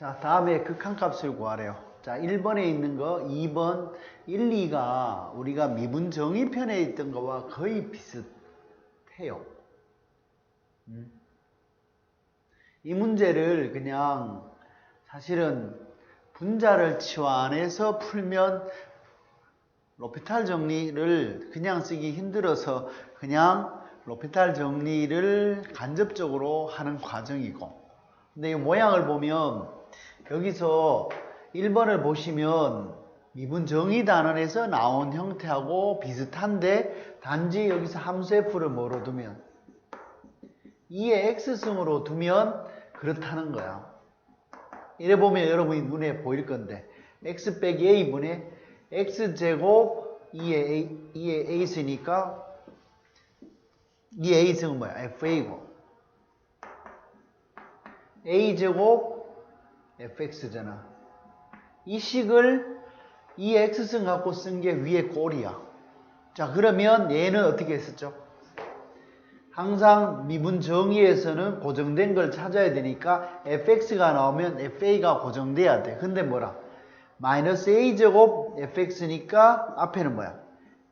자, 다음에 극한값을 구하래요. 자, 1번에 있는 거, 2번, 1, 2가 우리가 미분 정의편에 있던 거와 거의 비슷해요. 음. 이 문제를 그냥 사실은 분자를 치환해서 풀면 로피탈 정리를 그냥 쓰기 힘들어서 그냥 로피탈 정리를 간접적으로 하는 과정이고 근데 이 모양을 보면 여기서 1번을 보시면 미분 정의 단원에서 나온 형태하고 비슷한데 단지 여기서 함수 f를 뭐로 두면 2의 x승으로 두면 그렇다는 거야. 이래 보면 여러분이 눈에 보일 건데 x 빼기 a분의 x제곱 2의, a, 2의 a승이니까 2의 a승은 뭐야? fa고 a제곱 fx잖아. 이 식을 2의 x승 갖고 쓴 게 위에 꼴이야. 자 그러면 얘는 어떻게 했었죠? 항상 미분 정의에서는 고정된 걸 찾아야 되니까 fx가 나오면 fa가 고정돼야 돼. 근데 뭐라? 마이너스 a제곱 fx니까 앞에는 뭐야?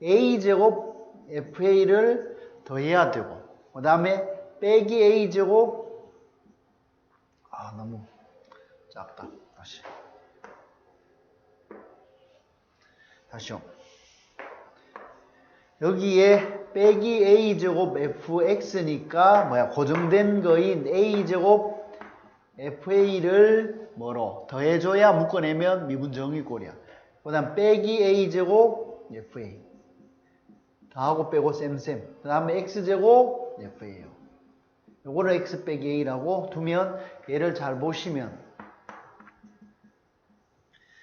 a제곱 fa를 더해야 되고 그 다음에 빼기 a제곱 아 너무 작다. 다시 다시요. 여기에 빼기 a제곱 fx니까 뭐야 고정된 거인 a제곱 fa를 뭐로 더해줘야 묶어내면 미분정의 꼴이야. 그 다음 빼기 a제곱 fa 더하고 빼고 쌤쌤 그 다음에 x제곱 fa예요. 요거를 x 빼기 a라고 두면 얘를 잘 보시면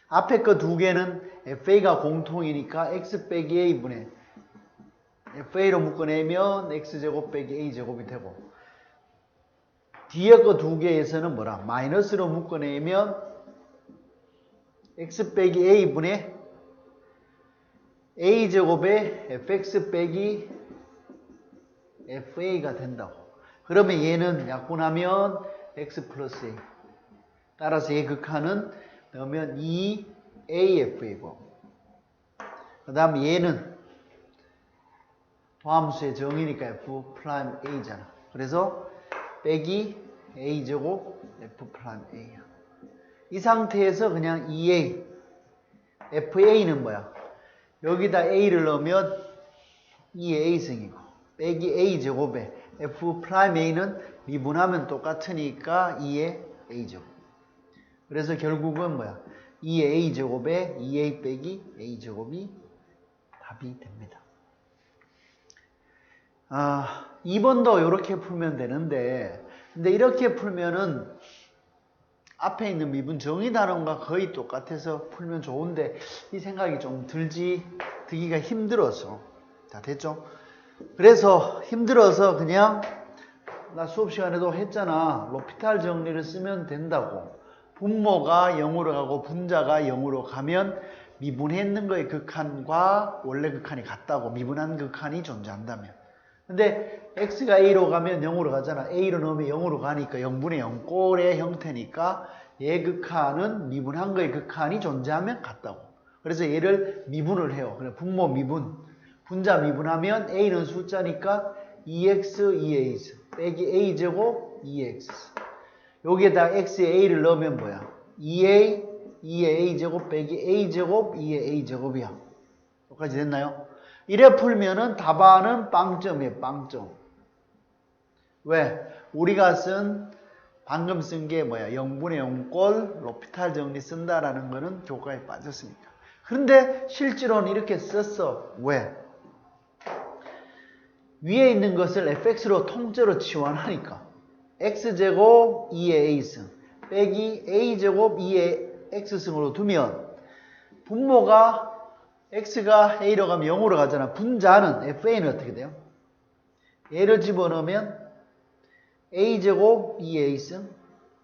앞에 거 두 개는 fa가 공통이니까 x 빼기 a분의 fa로 묶어내면 x제곱 빼기 a제곱이 되고 뒤에 거 두 개에서는 뭐라? 마이너스로 묶어내면 x 빼기 a분의 a제곱에 fx 빼기 fa가 된다고. 그러면 얘는 약분하면 x 플러스 a. 따라서 얘 극한은 넣으면 2af이고 그 다음 얘는 도함수의 정의니까 f 프라임 a잖아. 그래서 빼기 a제곱 f 프라임 a야. 이 상태에서 그냥 2a fa는 뭐야? 여기다 a를 넣으면 2의 a승이고 빼기 a제곱에 f 프라임 a는 미분하면 똑같으니까 2의 a제곱. 그래서 결국은 뭐야? 2의 a제곱에 2a 빼기 a제곱이 답이 됩니다. 아, 2번도 이렇게 풀면 되는데, 근데 이렇게 풀면은 앞에 있는 미분 정의 단원과 거의 똑같아서 풀면 좋은데, 이 생각이 좀 들지, 들기가 힘들어서. 자, 됐죠? 그래서 힘들어서 그냥 나 수업 시간에도 했잖아. 로피탈 정리를 쓰면 된다고. 분모가 0으로 가고 분자가 0으로 가면 미분했는 거의 극한과 원래 극한이 같다고. 미분한 극한이 존재한다면. 근데 x가 a로 가면 0으로 가잖아. a로 넣으면 0으로 가니까 0분의 0 꼴의 형태니까 얘 극한은 미분한 거의 극한이 존재하면 같다고. 그래서 얘를 미분을 해요. 그래 분모 미분. 분자 미분하면 a는 숫자니까 2x, 2a 빼기 a제곱 2x. 여기에다 x에 a를 넣으면 뭐야? 2a, 2의 a제곱 빼기 a제곱 2의 a제곱이야. 여기까지 됐나요? 이래 풀면은 답안은 빵점이에요, 빵점. 왜? 우리가 쓴, 방금 쓴 게 뭐야? 0분의 0꼴, 로피탈 정리 쓴다라는 거는 교과에 빠졌으니까. 그런데 실제로는 이렇게 썼어. 왜? 위에 있는 것을 fx로 통째로 치환하니까. X제곱 2의 a승, 빼기 a제곱 2의 x승으로 두면, 분모가 x가 a로 가면 0으로 가잖아. 분자는 fa는 어떻게 돼요? 얘를 집어넣으면 a제곱 2a승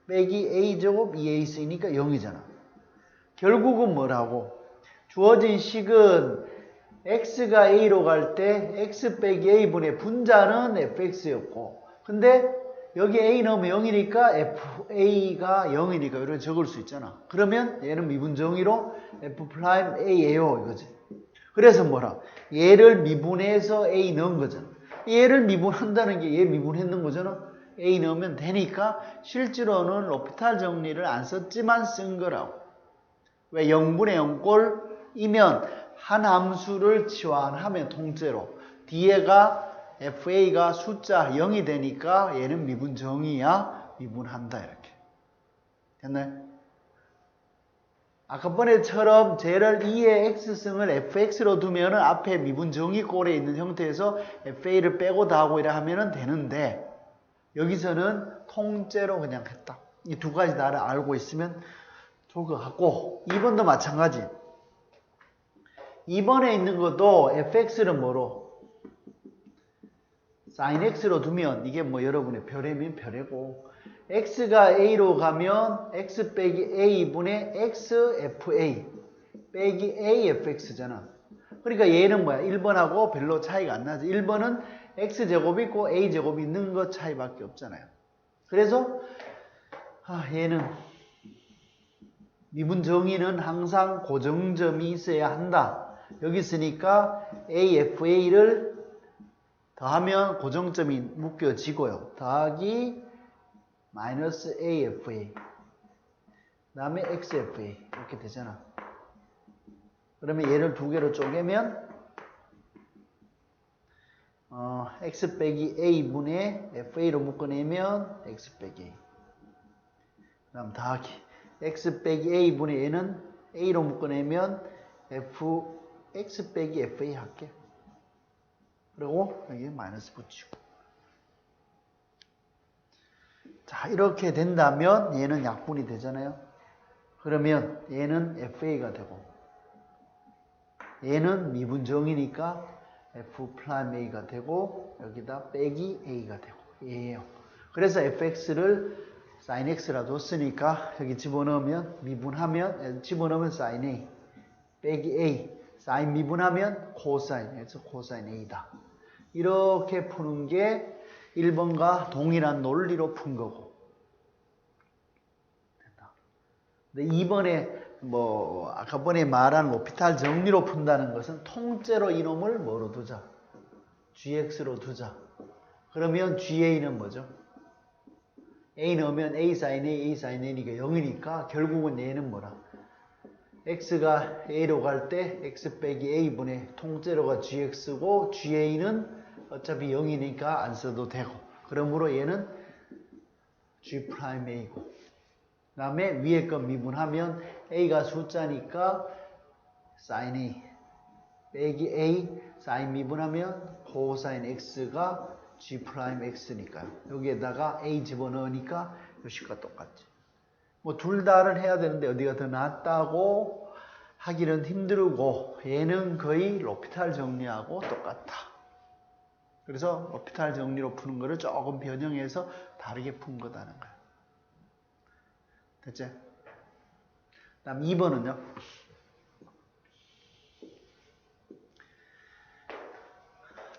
빼기 a제곱 2a승이니까 0이잖아. 결국은 뭐라고? 주어진 식은 x가 a로 갈 때 x 빼기 a분의 분자는 fx였고 근데 여기 A 넣으면 0이니까 FA가 0이니까 이렇게 적을 수 있잖아. 그러면 얘는 미분 정의로 F 프라임 A예요 이거지. 그래서 뭐라? 얘를 미분해서 A 넣은 거잖아. 얘를 미분한다는 게 얘 미분했는 거잖아. A 넣으면 되니까 실제로는 로피탈 정리를 안 썼지만 쓴 거라고. 왜 0분의 0꼴이면 한 함수를 치환하면 통째로 뒤에가 FA가 숫자 0이 되니까 얘는 미분 정의야 미분한다 이렇게 됐나요? 아까 번에처럼 쟤를 2의 x승을 fx로 두면은 앞에 미분 정의 꼴에 있는 형태에서 fa를 빼고 다 하고 이래 하면은 되는데 여기서는 통째로 그냥 했다. 이 두 가지 다를 알고 있으면 좋을 것 같고 2번도 마찬가지. 2번에 있는 것도 fx를 뭐로? Sin x로 두면 이게 뭐 여러분의 별이면 별이고 x가 a로 가면 x 빼기 a분의 xfa 빼기 afx잖아. 그러니까 얘는 뭐야? 1번하고 별로 차이가 안 나지. 1번은 x제곱이 있고 a제곱이 있는 것 차이밖에 없잖아요. 그래서 아, 얘는 미분 정의는 항상 고정점이 있어야 한다. 여기 있으니까 AFA를 더하면 고정점이 묶여지고요. 더하기 마이너스 AFA 그 다음에 XFA 이렇게 되잖아. 그러면 얘를 두 개로 쪼개면 어, X 빼기 A분의 FA로 묶어내면 X 빼기 A 그 다음 더하기 x 빼기 a분의 얘는 a로 묶어내면 f x 빼기 fa 할게. 그리고 여기 마이너스 붙이고. 자 이렇게 된다면 얘는 약분이 되잖아요. 그러면 얘는 fa가 되고 얘는 미분정이니까 f 프라임 a가 되고 여기다 빼기 a가 되고 얘예요. 그래서 fx를 sin x라도 쓰니까 여기 집어넣으면 미분하면 집어넣으면 sin a 빼기 a sin 미분하면 코사인 그래서 코사인 a다 이렇게 푸는 게 1번과 동일한 논리로 푼 거고 됐다. 근데 2번에 뭐 아까 번에 말한 로피탈 정리로 푼다는 것은 통째로 이놈을 뭐로 두자 gx로 두자 그러면 ga는 뭐죠? a 넣으면 a sin a, a sin a니까 0이니까 결국은 얘는 뭐라? x가 a로 갈 때 x 빼기 a분의 통째로가 gx고 ga는 어차피 0이니까 안 써도 되고 그러므로 얘는 g 프라임 a고 그 다음에 위에 거 미분하면 a가 숫자니까 sin a 빼기 a sin 미분하면 코사인 x가 g 프라임 x니까요. 여기에다가 a 집어넣으니까 요식과 똑같지. 뭐 둘 다를 해야 되는데 어디가 더 낫다고 하기는 힘들고 얘는 거의 로피탈 정리하고 똑같다. 그래서 로피탈 정리로 푸는 거를 조금 변형해서 다르게 푼 거다는 거야. 됐지? 다음 2번은요.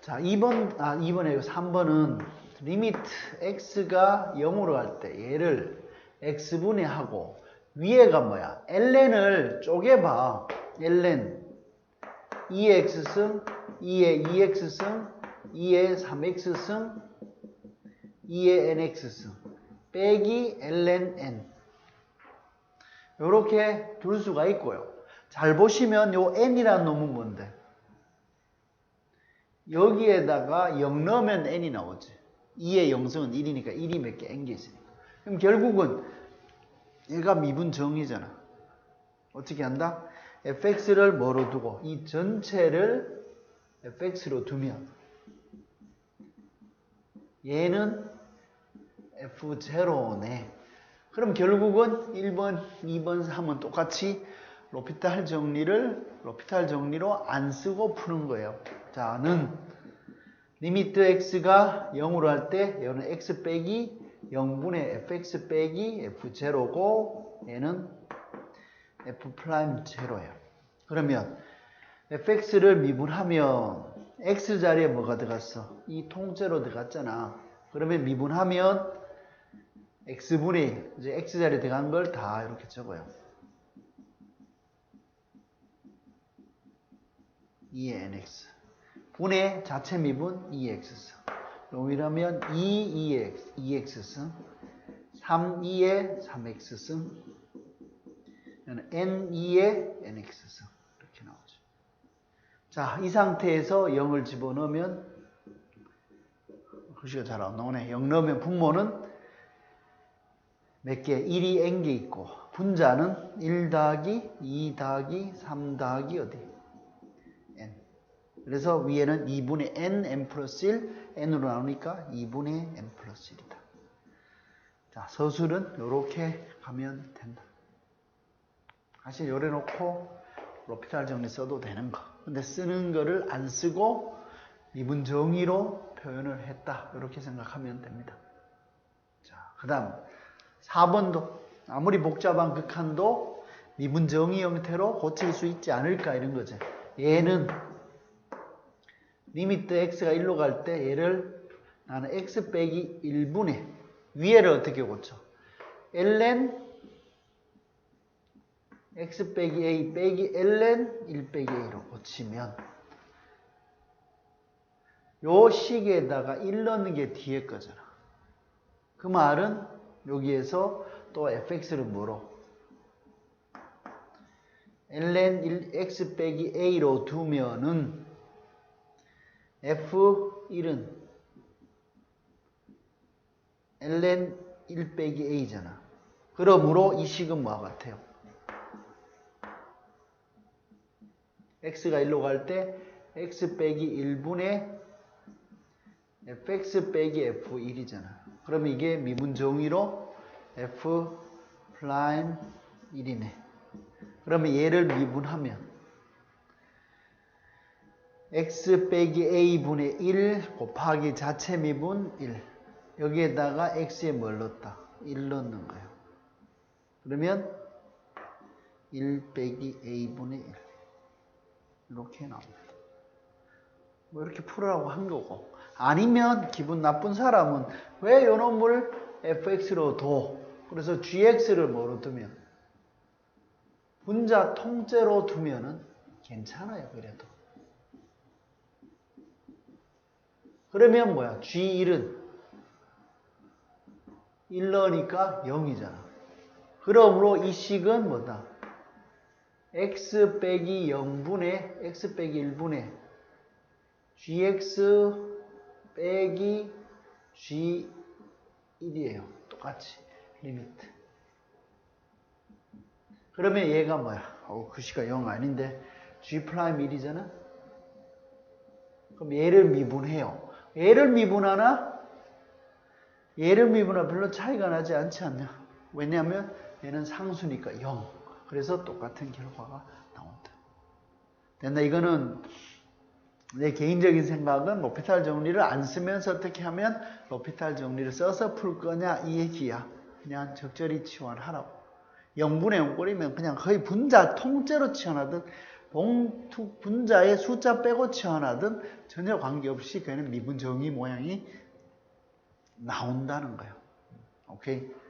자, 2번, 아, 2번에 3번은 리미트 x가 0으로 갈 때 얘를 x분의 하고 위에가 뭐야? ln을 쪼개봐. ln 2x승, 2의 2x승, 2의 3x승, 2의 nx승 빼기 ln n 이렇게 둘 수가 있고요. 잘 보시면 요 n이라는 놈은 뭔데? 여기에다가 0 넣으면 n이 나오지. 2의 0승은 1이니까 1이 몇 개 n 개 있으니까. 그럼 결국은 얘가 미분 정이잖아. 어떻게 한다? fx를 뭐로 두고 이 전체를 fx로 두면 얘는 f0네. 그럼 결국은 1번, 2번, 3은 똑같이 로피탈 정리를 로피탈 정리로 안 쓰고 푸는 거예요. 자, 는 리미트 x가 0으로 할 때 얘는 x 빼기 0분의 fx 빼기 f0고 얘는 f 프라임 제로예요. 그러면 fx를 미분하면 x 자리에 뭐가 들어갔어? 이 통째로 들어갔잖아. 그러면 미분하면 x분의 1. 이제 x자리에 들어간 걸 다 이렇게 적어요. 2의 nx. 분의 자체 미분 2x. 여기라면 2, 2x, 2x. 3, 2의 3x. n, 2의 nx. 자, 이 상태에서 0을 집어넣으면 글씨가 잘 안 나오네. 0 넣으면 분모는 몇 개? 1이 n개 있고 분자는 1 더하기 2 더하기 3 더하기 어디? n. 그래서 위에는 2분의 n, n 플러스 1, n으로 나오니까 2분의 n 플러스 1이다. 자, 서술은 이렇게 가면 된다. 사실 요래 놓고 로피탈 정리 써도 되는 거. 근데 쓰는 거를 안 쓰고 미분 정의로 표현을 했다. 이렇게 생각하면 됩니다. 자, 그 다음 4번도 아무리 복잡한 극한도 미분 정의 형태로 고칠 수 있지 않을까 이런 거죠. 얘는 리미트 x가 1로 갈 때 얘를 나는 x 빼기 1분의 위에를 어떻게 고쳐? ln x 빼기 a 빼기 ln 1 빼기 a로 고치면 요 식에다가 1 넣는 게 뒤에 거잖아. 그 말은 여기에서 또 fx를 뭐로? ln 1, x 빼기 a로 두면은 f1은 ln 1 빼기 a잖아. 그러므로 이 식은 뭐와 같아요? X가 1로 갈 때 x 빼기 1분의 fx 빼기 f1이잖아. 그럼 이게 미분 정의로 f 프라임 1이네. 그러면 얘를 미분하면 x 빼기 a분의 1 곱하기 자체 미분 1 여기에다가 x에 뭘 넣었다? 1 넣는 거예요. 그러면 1 빼기 a분의 1 이렇게 나옵니다. 뭐 이렇게 풀으라고 한 거고. 아니면 기분 나쁜 사람은 왜 요놈을 fx로 둬? 그래서 gx를 뭐로 두면? 분자 통째로 두면은 괜찮아요 그래도. 그러면 뭐야? G1은 1 넣으니까 0이잖아. 그러므로 이 식은 뭐다 x 빼기 0분의 x 빼기 1분의 gx 빼기 g1이에요. 똑같이 리미트. 그러면 얘가 뭐야? 어, 글씨가 0 아닌데 g 프라임 1이잖아. 그럼 얘를 미분해요. 얘를 미분하나? 얘를 미분하나 별로 차이가 나지 않지 않냐? 왜냐하면 얘는 상수니까 0. 그래서 똑같은 결과가 나온다. 됐나? 이거는 내 개인적인 생각은 로피탈 정리를 안 쓰면서 어떻게 하면 로피탈 정리를 써서 풀 거냐 이 얘기야. 그냥 적절히 치환하라고. 0분의 0꼴이면 그냥 거의 분자 통째로 치환하든 봉투 분자의 숫자 빼고 치환하든 전혀 관계없이 그는 미분 정의 모양이 나온다는 거예요. 오케이?